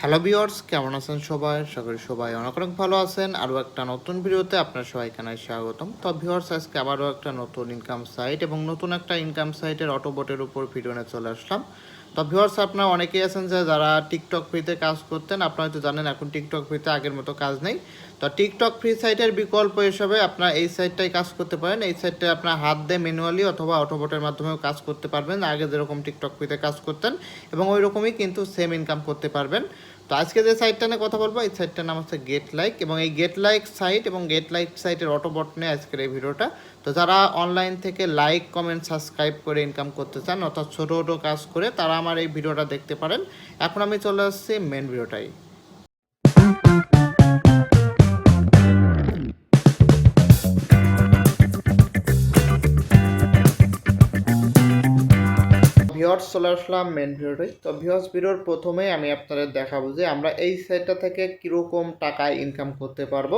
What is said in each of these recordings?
Hello viewers কেমন আছেন সবাই? আশা সবাই অনেক অনেক ভালো আছেন। আরও একটা নতুন ভিডিওতে আপনার সবাই এখানে স্বাগতম। তো ভিওর্স আজকে আবারও একটা নতুন ইনকাম সাইট এবং নতুন একটা ইনকাম সাইটের অটোবোটের উপর ভিডিও নিয়ে চলে আসলাম। তো ভিউয়ার্স আপনারা অনেকেই আছেন যে যারা টিকটক ফ্রিতে কাজ করতেন, আপনারা হয়তো জানেন এখন টিকটক ফ্রিতে আগের মতো কাজ নেই। তো টিকটক ফ্রি সাইটের বিকল্প হিসাবে আপনার এই সাইটটাই কাজ করতে পারেন। এই সাইটটা আপনার হাত দিয়ে ম্যানুয়ালি অথবা অটোবোটের মাধ্যমেও কাজ করতে পারবেন। আগে যেরকম টিকটক ফ্রিতে কাজ করতেন এবং ওই রকমই কিন্তু সেম ইনকাম করতে পারবেন। তো আজকে যে সাইটটা নিয়ে কথা বলব, এই সাইটটার নাম হচ্ছে গেট লাইক এবং এই গেট লাইক সাইট এবং গেট লাইক সাইটের অটোবট নিয়ে আজকের এই ভিডিওটা তো যারা অনলাইন থেকে লাইক কমেন্ট সাবস্ক্রাইব করে ইনকাম করতে চান, অর্থাৎ ছোটো ছোটো কাজ করে, তারা আমার এই ভিডিওটা দেখতে পারেন। এখন আমি চলে আসছি মেন ভিডিওটাই ভিওর্স চলে আসলাম মেন ভিডিওটাই তো ভিওর্স ভিডিওর প্রথমে আমি আপনাদের দেখাবো যে আমরা এই সাইটটা থেকে কীরকম টাকায় ইনকাম করতে পারব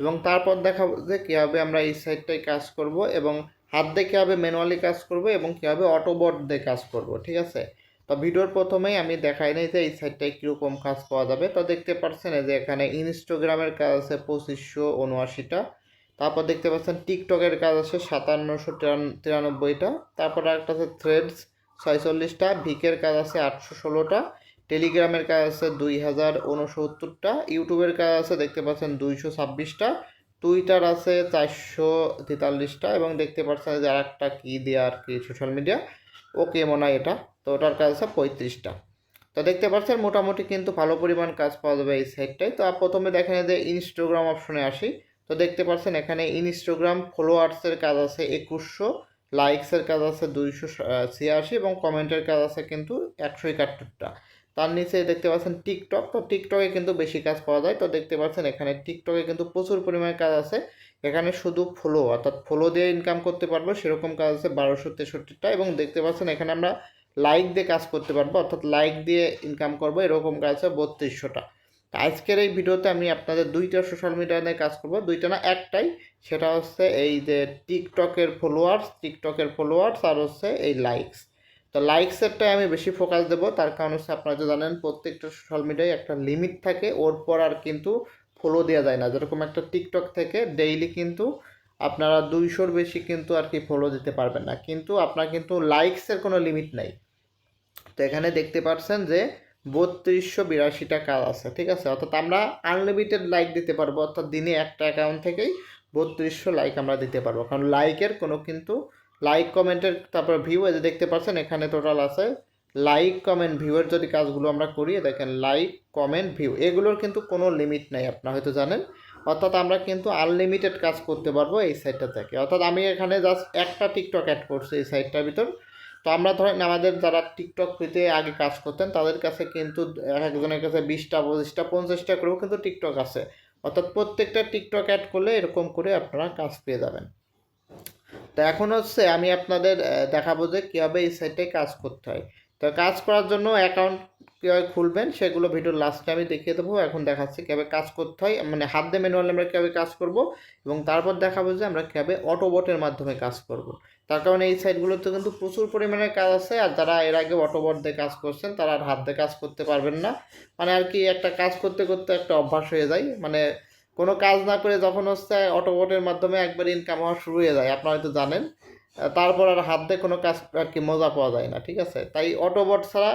এবং তারপর দেখাবো যে কীভাবে আমরা এই সাইটটায় কাজ করব এবং হাত দিয়ে কীভাবে ম্যানুয়ালি কাজ করব এবং কীভাবে অটোবট দিয়ে কাজ করব, ঠিক আছে? তো ভিডিওর প্রথমেই আমি দেখাই নাই যে এই সাইটটায় কীরকম কাজ পাওয়া যাবে। তো দেখতে পাচ্ছেন যে এখানে ইনস্টাগ্রামের কাজ আছে পঁচিশশো উনআশিটা। তারপর দেখতে পাচ্ছেন টিকটকের কাজ আছে সাতান্নশো তিরানব্বইটা। তারপর একটা আছে থ্রেডস ছয়চল্লিশটা, ভিকের কাজ আছে আটশো ষোলোটা, টেলিগ্রামের কাজ আছে দুই হাজার উনসত্তরটা ইউটিউবের কাজ আছে দেখতে পাচ্ছেন দুইশো ছাব্বিশটা, টুইটার আছে চারশো তেতাল্লিশটা এবং দেখতে পাচ্ছেন যে আর একটা কী দেওয়া আর কি সোশ্যাল মিডিয়া, ওকে মনে হয় এটা, তো ওটার কাজ আছে পঁয়ত্রিশটা। তো দেখতে পাচ্ছেন মোটামুটি কিন্তু ভালো পরিমাণ কাজ পাওয়া যাবে এই সাইটটায়। তো প্রথমে দেখেন যে ইনস্টাগ্রাম অপশনে আসি। তো দেখতে পাচ্ছেন এখানে ইনস্টাগ্রাম ফলোয়ার্সের কাজ আছে একুশশো লাইকসের কাজ আছে দুইশো ছিয়াশি এবং কমেন্টের কাজ আছে কিন্তু একশো একাত্তরটা। তার নিচে দেখতে পাচ্ছেন টিকটক তো টিকটকে কিন্তু বেশি কাজ পাওয়া যায়। তো দেখতে পাচ্ছেন এখানে টিকটকে কিন্তু প্রচুর পরিমাণে কাজ আছে। এখানে শুধু ফলো অর্থাৎ ফলো দিয়ে ইনকাম করতে পারব। সেরকম কাজ আছে বারোশো তেষট্টিটা এবং দেখতে পাচ্ছেন এখানে আমরা লাইক দিয়ে কাজ করতে পারব। অর্থাৎ লাইক দিয়ে ইনকাম করব। এরকম কাজ আছে বত্রিশশোটা। আজকের এই ভিডিওতে আমি আপনাদের দুইটা সোশ্যাল মিডিয়া নিয়ে কাজ করব। দুইটা না, একটাই, সেটা হচ্ছে এই যে টিকটকের ফলোয়ার্স টিকটকের ফলোয়ার্স আর হচ্ছে এই লাইকস তো লাইকসেরটাই আমি বেশি ফোকাস দেবো, তার কারণ হচ্ছে আপনারা তো জানেন, প্রত্যেকটা সোশ্যাল মিডিয়ায় একটা লিমিট থাকে ওর পর আর কিন্তু ফলো দেওয়া যায় না। যেরকম একটা টিকটক থেকে ডেইলি কিন্তু আপনারা দুইশোর বেশি কিন্তু আর কি ফলো দিতে পারবেন না। কিন্তু আপনার কিন্তু লাইকসের কোনো লিমিট নাই। তো এখানে দেখতে পাচ্ছেন যে বত্রিশশো বিরাশিটা কাজ আছে, ঠিক আছে? অর্থাৎ আমরা আনলিমিটেড লাইক দিতে পারব, অর্থাৎ দিনে একটা অ্যাকাউন্ট থেকেই বত্রিশশো লাইক আমরা দিতে পারব। কারণ লাইকের কোনো কিন্তু লাইক কমেন্টের তারপর ভিউ এই যে দেখতে পাচ্ছেন, এখানে টোটাল আছে লাইক কমেন্ট ভিউয়ের যদি কাজগুলো আমরা করি, দেখেন লাইক কমেন্ট ভিউ এগুলোর কিন্তু কোনো লিমিট নাই, আপনারা হয়তো জানেন। অর্থাৎ আমরা কিন্তু আনলিমিটেড কাজ করতে পারব এই সাইটটা থেকে। অর্থাৎ আমি এখানে জাস্ট একটা টিকটক অ্যাড করছি এই সাইটটার ভিতর। তো আমরা ধরেন আমাদের যারা টিকটক ফ্রিতে আগে কাজ করতেন, তাদের কাছে কিন্তু এক একজনের কাছে বিশটা, পঁচিশটা, পঞ্চাশটা করেও কিন্তু টিকটক আছে। অর্থাৎ প্রত্যেকটা টিকটক অ্যাড করলে এরকম করে আপনারা কাজ পেয়ে যাবেন। তো এখন হচ্ছে আমি আপনাদের দেখাবো যে কীভাবে এই সাইটে কাজ করতে হয়। তো কাজ করার জন্য অ্যাকাউন্ট কীভাবে খুলবেন সেগুলো ভিডিওর লাস্টে আমি দেখিয়ে দেবো। এখন দেখাচ্ছি কীভাবে কাজ করতে হয় মানে হাত দিয়ে ম্যানুয়ালি আমরা কীভাবে কাজ করব এবং তারপর দেখাবো যে আমরা কীভাবে অটোবটের মাধ্যমে কাজ করব। তার কারণে এই সাইটগুলোতে কিন্তু প্রচুর পরিমাণে কাজ আছে, আর যারা এর আগে অটোবট দিয়ে কাজ করছেন, তারা আর হাত দিয়ে কাজ করতে পারবেন না। মানে আর কি একটা কাজ করতে করতে একটা অভ্যাস হয়ে যায়। মানে কোনো কাজ না করে যখন হচ্ছে অটোবটের মাধ্যমে একবার ইনকাম হওয়া শুরু হয়ে যায়, আপনারা হয়তো জানেন। তারপর আর হাত দিয়ে কোনো কাজ আর কি মজা পাওয়া যায় না, ঠিক আছে? তাই অটোবট ছাড়া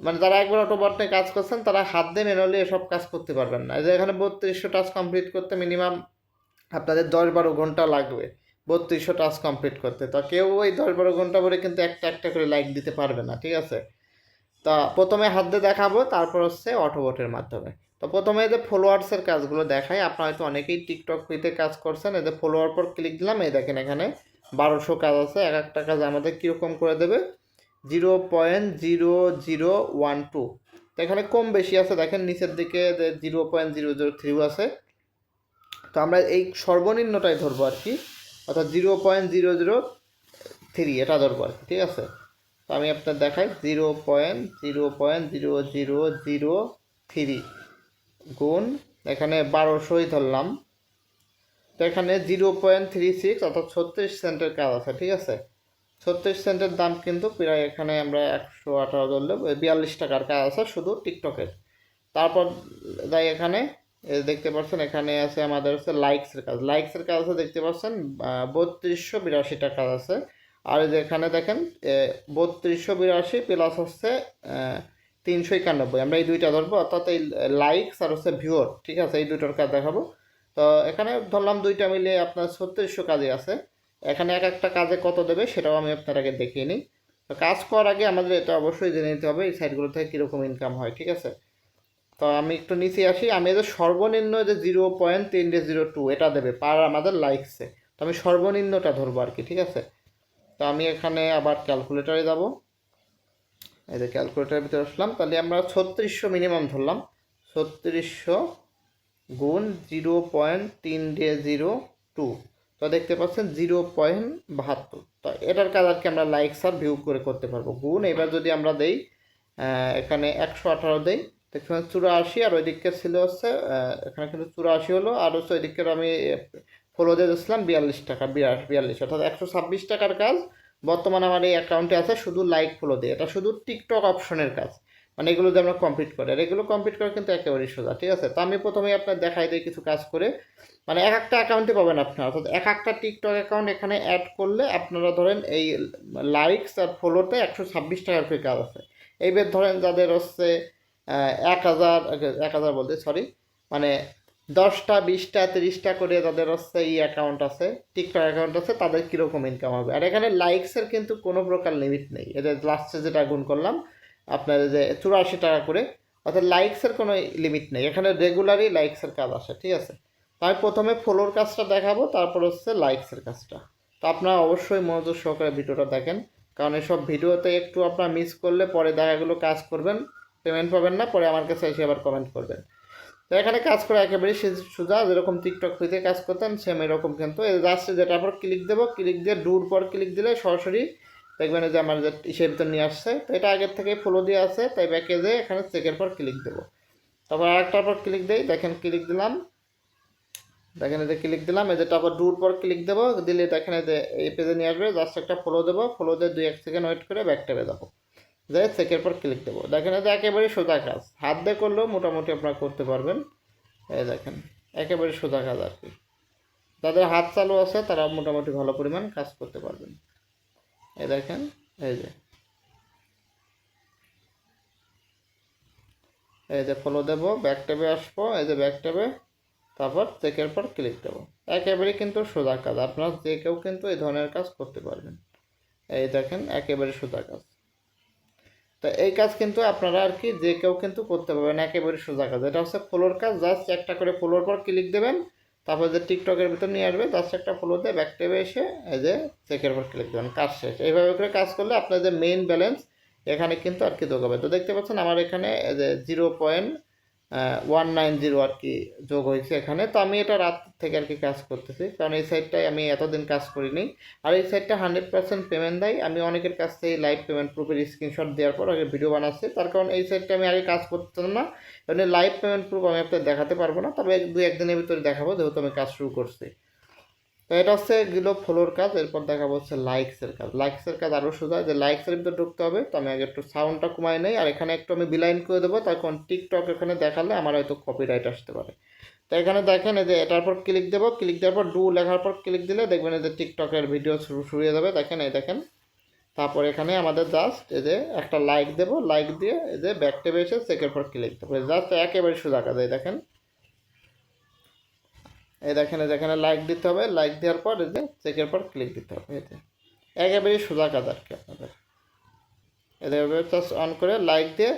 মানে যারা একবার অটোবট নিয়ে কাজ করছেন, তারা হাত দিয়ে ম্যানুয়ালি এসব কাজ করতে পারবেন না। যে এখানে বত্রিশশো টাচ কমপ্লিট করতে মিনিমাম আপনাদের দশ বারো ঘণ্টা লাগবে। বত্রিশশো টাচ কমপ্লিট করতে। তো কেউ ওই দশ বারো ঘণ্টা পরে কিন্তু একটা একটা করে লাইক দিতে পারবে না, ঠিক আছে? তা প্রথমে হাত দিয়ে দেখাবো, তারপর হচ্ছে অটোবটের মাধ্যমে। তো প্রথমে যে ফলোয়ার্সের কাজগুলো দেখাই, আপনারা হয়তো অনেকেই টিকটক ফ্রিতে কাজ করছেন এদের ফলোয়ার পর ক্লিক দিলাম, এই দেখেন এখানে বারোশো কাজ আছে, এক একটা কাজ আমাদের কীরকম করে দেবে? Zero point zero zero one two. তো এখানে কম বেশি আছে, দেখেন নিচের দিকে জিরো পয়েন্ট জিরো জিরো থ্রিও আছে। তো আমরা এই সর্বনিম্নটাই ধরবো আর কি। অর্থাৎ zero point zero zero three এটা আর ঠিক আছে? তো আমি আপনার দেখাই zero point zero point zero zero zero three গুণ, এখানে বারোশোই ধরলাম। তো এখানে জিরো পয়েন্ট থ্রি সিক্স অর্থাৎ ছত্রিশ সেন্টের কাজ আছে, ঠিক আছে? ছত্রিশ সেন্টের দাম কিন্তু প্রায় এখানে আমরা একশো আঠারো ধরলে বিয়াল্লিশ টাকার কাজ আছে, শুধু টিকটকের। তারপর যাই এখানে দেখতে পাচ্ছেন, এখানে আছে আমাদের হচ্ছে লাইকসের কাজ। লাইকসের কাজ আছে, দেখতে পাচ্ছেন বত্রিশশো বিরাশি টাকা আছে। আর এই যে এখানে দেখেন বত্রিশশো বিরাশি প্লাস হচ্ছে তিনশো একানব্বই। আমরা এই দুইটা ধরবো, অর্থাৎ এই লাইকস আর হচ্ছে ভিউর ঠিক আছে? এই দুটোর কাজ দেখাবো। তো এখানে ধরলাম দুইটা মিলিয়ে আপনার ছত্রিশশো কাজে আছে। এখানে এক একটা কাজে কত দেবে সেটাও আমি আপনার আগে দেখিয়ে নিই। তো কাজ করার আগে আমাদের এটা অবশ্যই জেনে নিতে হবে, এই সাইটগুলো থেকে কীরকম ইনকাম হয়, ঠিক আছে? তো আমি একটু নিচে আসি, আমি যে সর্বনিম্ন যে জিরো পয়েন্ট তিন ডে জিরো টু এটা দেবে পার আমাদের লাইকসে তো আমি সর্বনিম্নটা ধরবো আর কি, ঠিক আছে? তো আমি এখানে আবার ক্যালকুলেটারে যাব। এই যে ক্যালকুলেটারের ভিতরে আসলাম, তাহলে আমরা ছত্রিশশো মিনিমাম ধরলাম। ছত্রিশশো গুণ জিরো পয়েন্ট তিন ডে জিরো টু তো দেখতে পাচ্ছেন জিরো পয়েন্ট বাহাত্তর। তো এটার কাজ আর কি আমরা লাইকস আর ভিউ করে করতে পারব। গুণ এবার যদি আমরা দেই এখানে একশো আঠারো দেই দেখবেন চুরাশি আর ওই দিকে ছিল হচ্ছে এখানে কিন্তু চুরাশি হলো, আর হচ্ছে ওই দিকের আমি ফলো দিয়ে দিয়েছিলাম বিয়াল্লিশ টাকা বিয়াল্লিশ, অর্থাৎ একশো ছাব্বিশ টাকার কাজ। বর্তমানে আমার এই অ্যাকাউন্টে আছে শুধু লাইক ফলো দিয়ে। এটা শুধু টিকটক অপশনের কাজ। মানে এগুলো দিয়ে আমরা কমপ্লিট করি। আর এগুলো কমপ্লিট করা কিন্তু একেবারেই সোজা, ঠিক আছে? তো আমি প্রথমে আপনার দেখাই দিই কিছু কাজ করে। মানে এক একটা অ্যাকাউন্টে পাবেন আপনারা। অর্থাৎ এক একটা টিকটক অ্যাকাউন্ট এখানে অ্যাড করলে আপনারা ধরেন এই লাইকস আর ফলোতে একশো ছাব্বিশ টাকার করে কাজ আছে। এইবার ধরেন যাদের হচ্ছে এক হাজার এক হাজার বলতে সরি মানে দশটা, বিশটা, তিরিশটা করে তাদের হচ্ছে এই অ্যাকাউন্ট আছে টিকটক অ্যাকাউন্ট আছে, তাদের কীরকম ইনকাম হবে? আর এখানে লাইকসের কিন্তু কোনো প্রকার লিমিট নেই। এদের লাস্টে যেটা গুণ করলাম, আপনার যে চুরাশি টাকা করে, অর্থাৎ লাইকসের কোনো লিমিট নেই। এখানে রেগুলারই লাইকসের কাজ আসে, ঠিক আছে? তো আমি প্রথমে ফলোর কাজটা দেখাবো, তারপর হচ্ছে লাইকসের কাজটা। তো আপনারা অবশ্যই মনোযোগ সহকারে ভিডিওটা দেখেন, কারণ এসব ভিডিওতে একটু আপনার মিস করলে পরে দেখাগুলো কাজ করবেন পেমেন্ট পাবেন না, পরে আমার কাছে এসে আবার কমেন্ট করবেন। তো এখানে কাজ করে একেবারেই সোজা, যেরকম টিকটক হইতে কাজ করতেন সেম এরকম কিন্তু। জাস্ট যেটা পর ক্লিক দেবো ক্লিক দিয়ে ডুর পর ক্লিক দিলে সরাসরি দেখবেন যে আমার যে ইসের ভিতর নিয়ে আসছে, তো এটা আগের থেকে ফলো দিয়ে আছে, তাই যেয়ে এখানে চেকের পর ক্লিক দেবো। তারপর আরেকটার পর ক্লিক দেই, দেখেন ক্লিক দিলাম। দেখেন যে ক্লিক দিলাম যে তারপর ডুর পর ক্লিক দেবো, দিলে দেখেন যে এই পেজে নিয়ে আসবে জাস্ট একটা ফলো দেবো ফলো দিয়ে দুই এক সেকেন্ড ওয়েট করে ব্যাক টেপে দেবো যে চেকের পর ক্লিক দেবো। দেখেন যে একেবারে সোজা কাজ। হাত দিয়ে করলেও মোটামুটি আপনারা করতে পারবেন। এই দেখেন, একেবারে সোজা কাজ আর কি। যাদের হাত চালু আছে, তারা মোটামুটি ভালো পরিমাণ কাজ করতে পারবেন। এই দেখেন, এই যে। এই যে ফলো দেবো ব্যাক ট্যাবে আসব, এই যে ব্যাক ট্যাবে তারপর চেকের পর ক্লিক দেবো। একেবারে কিন্তু সোজা কাজ। আপনার যে কেউ কিন্তু এই ধরনের কাজ করতে পারবেন। এই দেখেন, একেবারে সোজা কাজ। তো এই কাজ কিন্তু আপনারা আর কি যে কেউ কিন্তু করতে পারবেন, একেবারে সোজা কাজ। এটা হচ্ছে ফলোর কাজ, জাস্ট একটা করে ফলোর পর ক্লিক দেবেন, তারপর যে টিকটকের ভিতর নিয়ে আসবে, জাস্ট একটা ফলো দিয়ে ব্যাক টেবে এসে এই যে চেকের পর ক্লিক দেবেন, কাজ শেষ। এইভাবে করে কাজ করলে আপনার যে মেইন ব্যালেন্স এখানে কিন্তু আর কি দোকাবে তো দেখতে পাচ্ছেন আমার এখানে যে zero point one nine zero আর কি যোগ হয়েছে এখানে। তো আমি এটা রাত থেকে আর কি কাজ করতেছি। কারণ এই সাইডটায় আমি এতদিন কাজ করিনি। আর এই সাইডটা হান্ড্রেড পার্সেন্ট পেমেন্ট দেয়। আমি অনেকের কাছ থেকে লাইভ পেমেন্ট প্রুফের স্ক্রিনশট দেওয়ার পর আগে ভিডিও বানাচ্ছি। তার কারণ এই সাইডটা আমি আগে কাজ করতাম না। কারণ লাইভ পেমেন্ট প্রুফ আমি আপনাদের দেখাতে পারব না। তবে দু একদিনের ভিতরে দেখাবো, যেহেতু আমি কাজ শুরু করছি। তো এটা হচ্ছে গেলো ফলোর কাজ এরপর দেখাবো হচ্ছে লাইকসের কাজ লাইকসের কাজ আরও সোজা, যে লাইকসের ভিতরে ঢুকতে হবে, তো আমি আগে একটু সাউন্ডটা কমাই নেই, আর এখানে একটু আমি বিলাইন করে দেবো, তখন টিকটক এখানে দেখালে আমার হয়তো কপিরাইট আসতে পারে। তো এখানে দেখেন এই যে এটার পর ক্লিক দেবো ক্লিক দেওয়ার পর ডু লেখার পর ক্লিক দিলে দেখবেন এই যে টিকটকের ভিডিও শুরু হয়ে যাবে। দেখেন, এই দেখেন। তারপর এখানে আমাদের জাস্ট এই যে একটা লাইক দেবো লাইক দিয়ে এই যে ব্যাক টেবে এসে চেকের পর ক্লিক দেবো। জাস্ট একেবারে সোজা কাজ, এই দেখেন। এই দেখেন যেখানে লাইক দিতে হবে লাইক দেওয়ার পর এই যে চেকের পর ক্লিক দিতে হবে, এই যে। একেবারে সোজা কাজ আর কি আপনাদের। এদের জাস্ট অন করে লাইক দিয়ে,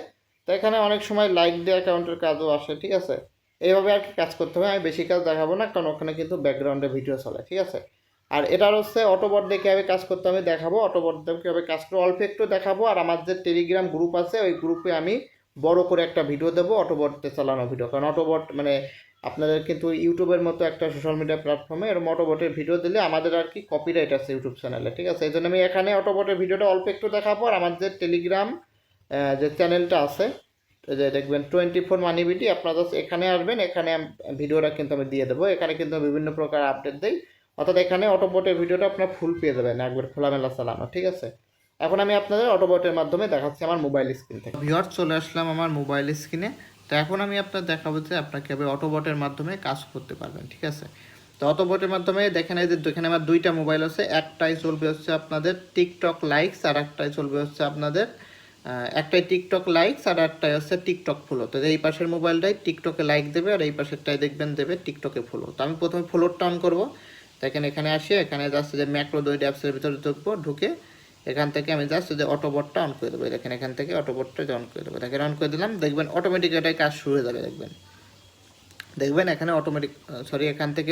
তো এখানে অনেক সময় লাইক দিয়ে অ্যাকাউন্টের কাজও আসে, ঠিক আছে? এইভাবে আর কি কাজ করতে হবে আমি বেশি কাজ দেখাবো না, কারণ ওখানে কিন্তু ব্যাকগ্রাউন্ডে ভিডিও চলে, ঠিক আছে? আর এটার হচ্ছে অটোবট দিয়ে কীভাবে কাজ করতে আমি দেখাবো অটোবট দিয়ে কীভাবে কাজ করে অল্প একটু দেখাবো, আর আমার যে টেলিগ্রাম গ্রুপ আছে, ওই গ্রুপে আমি বড় করে একটা ভিডিও দেবো অটোবটে চালানো ভিডিও কারণ অটোবট মানে আপনাদের কিন্তু ইউটিউবের মতো একটা সোশ্যাল মিডিয়া প্ল্যাটফর্মে এরকম অটোবটের ভিডিও দিলে আমাদের আর কি কপিরাইট আছে ইউটিউব চ্যানেলে ঠিক আছে? এই জন্য আমি এখানে অটোবটের ভিডিওটা অল্প একটু দেখাবো আর আমার যে টেলিগ্রাম যে চ্যানেলটা আছে যে দেখবেন টোয়েন্টি ফোর মানি বিডি আপনারা just এখানে আসবেন, এখানে ভিডিওটা কিন্তু আমি দিয়ে দেবো। এখানে কিন্তু বিভিন্ন প্রকার আপডেট দিই, অর্থাৎ এখানে অটোবটের ভিডিওটা আপনার ফুল পেয়ে যাবেন, একবার খোলামেলা চালানো, ঠিক আছে? এখন আমি আপনাদের অটোবটের মাধ্যমে দেখাচ্ছি আমার মোবাইল স্ক্রিন থেকে। ভিওর চলে আসলাম আমার মোবাইল স্ক্রিনে তো এখন আমি আপনার দেখাবো যে আপনার কীভাবে অটোবটের মাধ্যমে কাজ করতে পারবেন, ঠিক আছে? তো অটোবটের মাধ্যমে দেখেন এই যে এখানে আমার দুইটা মোবাইল আছে, একটাই চলবে হচ্ছে আপনাদের টিকটক লাইকস আর একটাই চলবে হচ্ছে আপনাদের একটাই টিকটক লাইকস আর একটাই হচ্ছে টিকটক ফলো। তো এই পাশের মোবাইলটাই টিকটকে লাইক দেবে আর এই পাশেরটাই দেখবেন দেবে টিকটকে ফলো। তো আমি প্রথমে ফলোরটা অন করব। দেখেন এখানে আসি, এখানে যাচ্ছে যে ম্যাক্রো দুইটা অ্যাপসের ভিতরে ঢুকবো, ঢুকে এখান থেকে আমি জাস্ট যে অটোবটটা অন করে দেবো। দেখেন, এখান থেকে অটোবটটা অন করে দেবো। দেখেন অন করে দিলাম। দেখবেন অটোমেটিক এটাই কাজ শুরু হয়ে যাবে, দেখবেন। দেখবেন, এখানে অটোমেটিক সরি এখান থেকে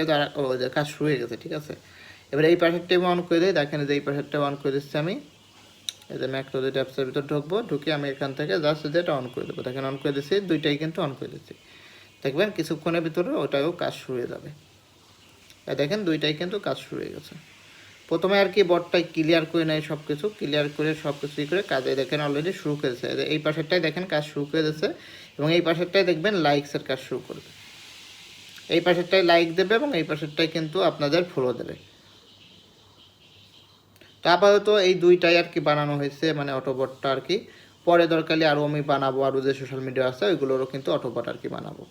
কাজ শুরু হয়ে গেছে, ঠিক আছে? এবার এই পাশেরটা আমি অন করে দিই। দেখেন যে এই পাশেরটা অন করে দিচ্ছি আমি। এই যে ম্যাক্রো দুইটা অ্যাপসের ভিতর ঢুকবো, ঢুকে আমি এখান থেকে জাস্ট যেটা অন করে দেবো। দেখেন অন করে দিচ্ছি। দুইটাই কিন্তু অন করে দিচ্ছি। দেখবেন, কিছুক্ষণের ভিতরে ওটাও কাজ শুরু হয়ে যাবে। দেখেন, দুইটাই কিন্তু কাজ শুরু হয়ে গেছে। প্রথমে আর কি বটটাই ক্লিয়ার করে নেয় সব কিছু ক্লিয়ার করে সব কিছু করে কাজে দেখেন অলরেডি শুরু করেছে। এই পাশেরটাই দেখেন কাজ শুরু করে দিয়েছে এবং এই পাশেরটাই দেখবেন লাইকসের কাজ শুরু করবে। এই পাশেরটাই লাইক দেবে এবং এই পাশেরটাই কিন্তু আপনাদের ফলো দেবে। তো আপাতত এই দুইটাই আর কি বানানো হয়েছে মানে অটোবটটা আর কি। পরে দরকারলে আরও আমি বানাবো আরও যে সোশ্যাল মিডিয়া আছে, ওইগুলোরও কিন্তু অটোবট আর কি বানাবো।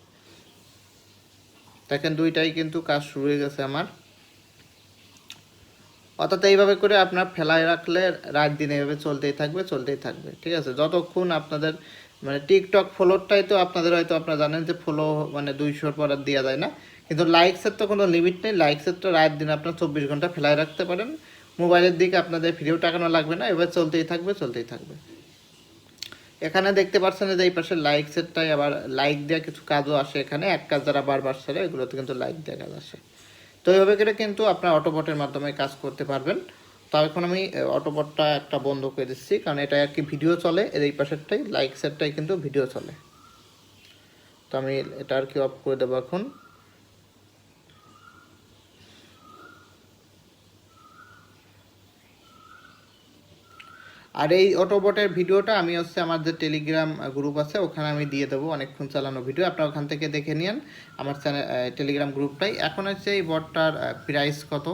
দেখেন দুইটাই কিন্তু কাজ শুরু হয়ে গেছে আমার। অর্থাৎ এইভাবে করে আপনার ফেলায় রাখলে রাত দিন এইভাবে চলতেই থাকবে চলতেই থাকবে, ঠিক আছে? যতক্ষণ আপনাদের মানে টিকটক ফলোরটাই তো আপনাদের হয়তো আপনারা জানেন যে ফলো মানে দুইশোর পর আর দেওয়া যায় না। কিন্তু লাইকসের তো কোনো লিমিট নেই। লাইকসের তো রাত দিন আপনার চব্বিশ ঘণ্টা ফেলায় রাখতে পারেন। মোবাইলের দিকে আপনাদের ফিরেও টাকানো লাগবে না এবার চলতেই থাকবে চলতেই থাকবে। এখানে দেখতে পাচ্ছেন যে এই পাশে লাইক সেটটাই আবার লাইক দেওয়া কিছু কাজও আসে এখানে। এক কাজ যারা বারবার সেরে এগুলোতে কিন্তু লাইক দেওয়া কাজ আসে। তো এইভাবে করে কিন্তু আপনার অটোবটের মাধ্যমে কাজ করতে পারবেন। তো এখন আমি অটোবটটা একটা বন্ধ করে দিচ্ছি, কারণ এটা আর কি ভিডিও চলে, এর এই পাশেরটাই লাইক সেটটাই কিন্তু ভিডিও চলে। তো আমি এটা আর কি অফ করে দেবো এখন। আর এই অটোবটের ভিডিওটা আমি হচ্ছে আমার যে টেলিগ্রাম গ্রুপ আছে, ওখানে আমি দিয়ে দেবো অনেকক্ষণ চালানো ভিডিও। আপনারা ওখান থেকে দেখে নিন আমার চ্যানেল টেলিগ্রাম গ্রুপটাই এখন হচ্ছে এই বটটার প্রাইস কত?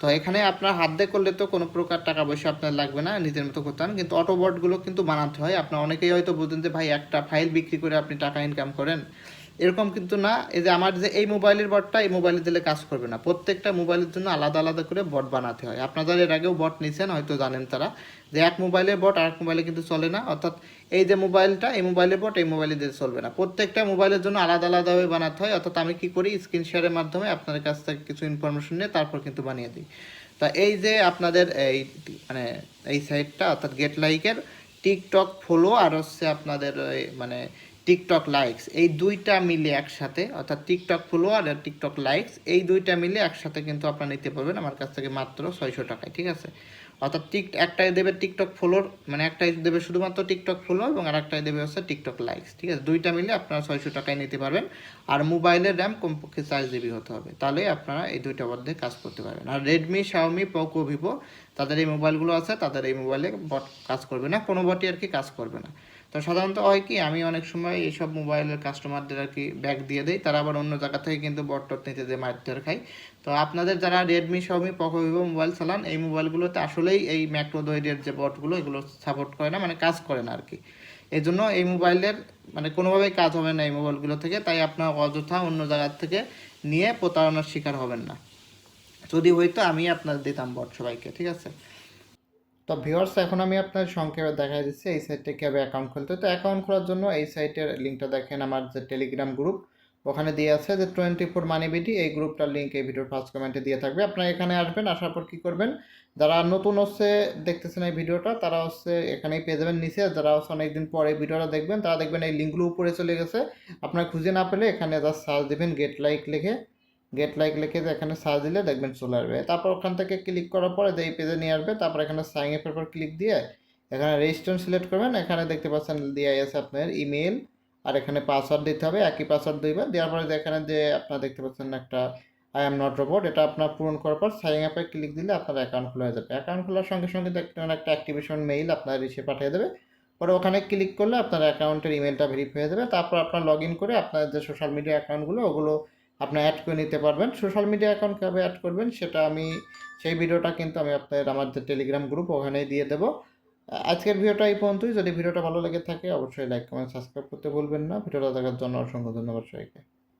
তো এখানে আপনার হাত দিয়ে করলে তো কোনো প্রকার টাকা পয়সা আপনার লাগবে না, নিজের মতো করতে পারেন। কিন্তু অটোবটগুলো কিন্তু বানাতে হয়। আপনার অনেকেই হয়তো বুঝেন যে, ভাই, একটা ফাইল বিক্রি করে আপনি টাকা ইনকাম করেন। এরকম কিন্তু না, এই যে আমার যে এই মোবাইলের বটটা, এই মোবাইলে দিলে কাজ করবে না। প্রত্যেকটা মোবাইলের জন্য আলাদা আলাদা করে বট বানাতে হয়। আপনারা এর আগেও বট নিছেন, হয়তো জানেন তারা, যে এক মোবাইলের বট আর এক মোবাইলে কিন্তু চলে না। অর্থাৎ এই যে মোবাইলটা, এই মোবাইলের বট, এই মোবাইলে দিয়ে চলবে না। প্রত্যেকটা মোবাইলের জন্য আলাদা আলাদাভাবে বানাতে হয়। অর্থাৎ আমি কি করি, স্ক্রিন শেয়ারের মাধ্যমে আপনাদের কাছ থেকে কিছু ইনফরমেশন নিয়ে তারপর কিন্তু বানিয়ে দিই। তা এই যে আপনাদের এই মানে এই সাইটটা অর্থাৎ গেট লাইকের টিকটক ফলো আর হচ্ছে আপনাদের মানে টিকটক লাইকস এই দুইটা মিলে একসাথে, অর্থাৎ টিকটক ফলো আর টিকটক লাইকস এই দুইটা মিলে একসাথে কিন্তু আপনারা নিতে পারবেন আমার কাছ থেকে মাত্র ছয়শো টাকায়, ঠিক আছে? অর্থাৎ টিক, একটাই দেবে টিকটক ফলোর মানে একটাই দেবে শুধুমাত্র টিকটক ফলো এবং আর একটাই দেবে হচ্ছে টিকটক লাইকস ঠিক আছে? দুইটা মিলে আপনারা ছয়শো টাকায় নিতে পারবেন, আর মোবাইলের র্যাম কমপক্ষে চার জিবি হতে হবে তাহলে আপনারা এই দুইটার মধ্যে কাজ করতে পারবেন। আর রেডমি শাওমি পোকো ভিভো তাদের এই মোবাইলগুলো আছে, তাদের এই মোবাইলে বট কাজ করবে না, কোনো বটই আর কি কাজ করবে না। তো সাধারণত হয় কি, আমি অনেক সময় এইসব মোবাইলের কাস্টমারদের আর কি ব্যাগ দিয়ে দেই, তারা আবার অন্য জায়গা থেকে কিন্তু বট টট নিতে যে মারধর খায়। তো আপনাদের যারা Redmi Xiaomi Poco Vivo mobile চালান, এই মোবাইলগুলোতে আসলেই এই ম্যাক্রোদয়েডের যে বটগুলো এগুলো সাপোর্ট করে না মানে কাজ করে না আর কি। এই জন্য এই মোবাইলের মানে কোনোভাবেই কাজ হবে না এই মোবাইলগুলো থেকে, তাই আপনার অযথা অন্য জায়গার থেকে নিয়ে প্রতারণার শিকার হবেন না। যদি হইতো, আমি আপনার দিতাম বট সবাইকে, ঠিক আছে? তো ভিউয়ার্স এখন আমি আপনার সংক্ষেপে দেখাই দিচ্ছি, এই সাইটে কীভাবে অ্যাকাউন্ট খুলতে তো অ্যাকাউন্ট খোলার জন্য এই সাইটের লিঙ্কটা দেখেন, আমার যে টেলিগ্রাম গ্রুপ ওখানে দিয়ে আছে যে টোয়েন্টি ফোর মানি বিডি এই গ্রুপটার লিঙ্ক এই ভিডিওর ফার্স্ট কমেন্টে দিয়ে থাকবে। আপনারা এখানে আসবেন, আসার পর কী করবেন, যারা নতুন হচ্ছে, দেখতেছেন এই ভিডিওটা তারা হচ্ছে এখানেই পেয়ে যাবেন নিচে। যারা হচ্ছে অনেকদিন পরে এই ভিডিওটা দেখবেন, তারা দেখবেন এই লিঙ্কগুলো উপরে চলে গেছে। আপনারা খুঁজে না পেলে এখানে জাস্ট সার্চ দেবেন গেট লাইক লিখে। গেট লাইক লিখে এখানে সার্চ দিলে দেখবেন চলে আসবে। তারপর ওখান থেকে ক্লিক করার পরে এই পেজে নিয়ে আসবে, তারপর এখানে সাইন আপের পর ক্লিক দিয়ে এখানে রেজিস্ট্রেশন সিলেক্ট করবেন। এখানে দেখতে পাচ্ছেন দিয়ে আছে আপনার ইমেল আর এখানে পাসওয়ার্ড দিতে হবে। একই পাসওয়ার্ড দিবেন দেওয়ার পরে এখানে যে আপনারা দেখতে পাচ্ছেন একটা আই এম নট রোবট এটা আপনার পূরণ করার পর সাইন আপে ক্লিক দিলে আপনার অ্যাকাউন্ট খোলা হয়ে যাবে। অ্যাকাউন্ট খোলার সঙ্গে সঙ্গে দেখবেন একটা অ্যাক্টিভেশন মেইল আপনার রিসে পাঠিয়ে দেবে। পরে ওখানে ক্লিক করলে আপনার অ্যাকাউন্টের ইমেলটা ভেরিফাই হয়ে যাবে। তারপর আপনার লগ ইন করে আপনার যে সোশ্যাল মিডিয়া অ্যাকাউন্টগুলো ওগুলো আপনি অ্যাড করে নিতে পারবেন। সোশ্যাল মিডিয়া অ্যাকাউন্ট কীভাবে অ্যাড করবেন সেটা আমি, সেই ভিডিওটা কিন্তু আমি আপনার আমার যে টেলিগ্রাম গ্রুপ ওখানেই দিয়ে দেবো। আজকের ভিডিওটা এই পর্যন্তই। যদি ভিডিওটা ভালো লেগে থাকে, অবশ্যই লাইক কমেন্ট সাবস্ক্রাইব করতে ভুলবেন না। ভিডিওটা দেখার জন্য অসংখ্য ধন্যবাদ সবাইকে।